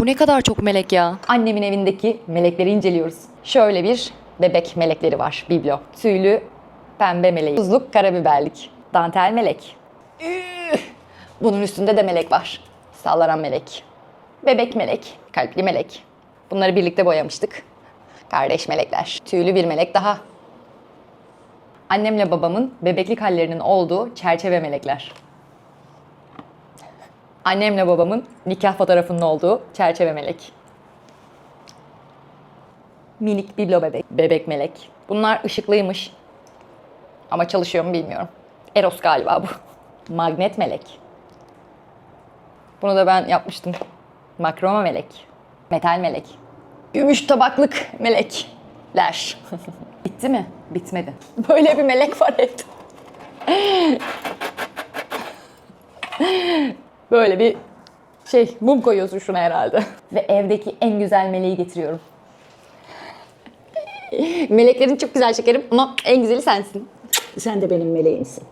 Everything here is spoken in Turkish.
Bu ne kadar çok melek ya. Annemin evindeki melekleri inceliyoruz. Şöyle bir bebek melekleri var biblo. Tüylü pembe meleği. Tuzluk karabiberlik. Dantel melek. Bunun üstünde de melek var. Sallanan melek. Bebek melek. Kalpli melek. Bunları birlikte boyamıştık. Kardeş melekler. Tüylü bir melek daha. Annemle babamın bebeklik hallerinin olduğu çerçeve melekler. Annemle babamın nikah fotoğrafının olduğu çerçeve melek. Minik biblo bebek, bebek melek. Bunlar ışıklıymış. Ama çalışıyor mu bilmiyorum. Eros galiba bu. Magnet melek. Bunu da ben yapmıştım. Makroma melek. Metal melek. Gümüş tabaklık melekler. Bitti mi? Bitmedi. Böyle bir melek var evde. Böyle bir şey mum koyuyorsun şuna herhalde. Ve evdeki en güzel meleği getiriyorum. Meleklerin çok güzel şekerim ama en güzeli sensin. Sen de benim meleğimsin.